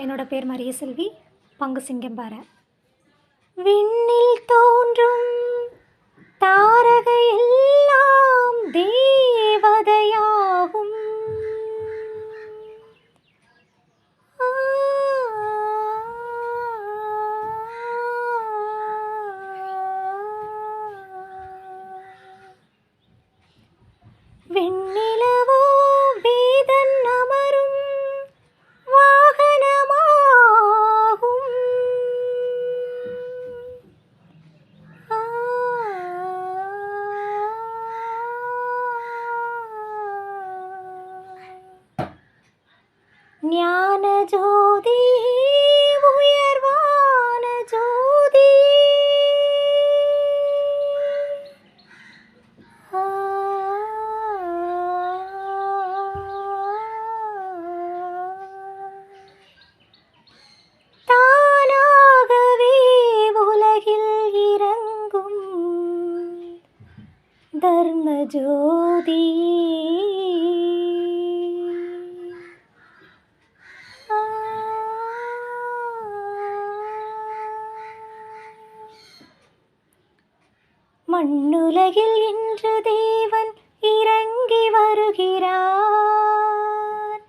என்னோட பேர் மரியசெல்வி பங்கு சிங்கம்பாறை. விண்ணில் தோன்றும் ജ്ഞാനജ്യോതി ഉയർവാന ജ്യോതി. ധർമ്മജ്യോതി. மண்ணுலகில் இன்று தேவன் இறங்கி வருகிறார்.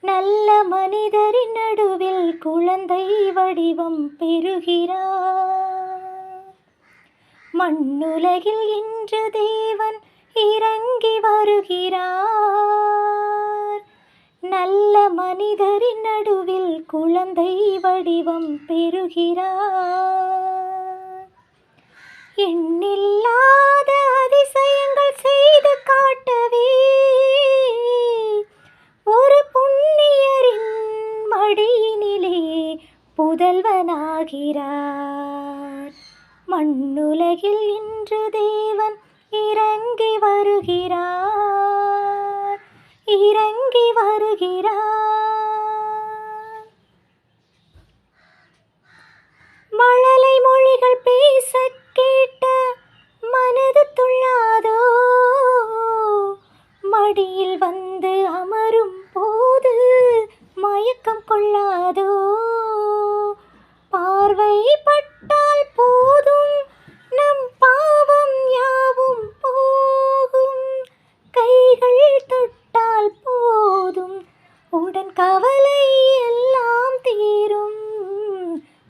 நல்ல மனிதரின் நடுவில் குழந்தை வடிவம் பெறுகிறார். மண்ணுலகில் இன்று தேவன் இறங்கி வருகிறார். நல்ல மனிதரின் நடுவில் குழந்தை வடிவம் பெறுகிறார். எண்ணில்லாத அதிசயங்கள் செய்து காட்டவே. ஒரு புண்ணியரின் மடியினிலே புதல்வனாகிறார். மண்ணுலகில் இன்று தேவன் இறங்கி வருகிறார். இறங்கி வருகிறார். கொள்ளாதோ? பார்வை பட்டால் போதும் நம் பாவம் யாவும் போகும். கைகள் தொட்டால் போதும் உடன் கவலை எல்லாம் தீரும்.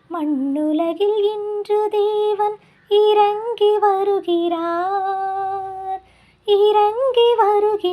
மண்ணுலகில் இன்று தேவன் இறங்கி வருகிறார் இறங்கி வருகிறார்.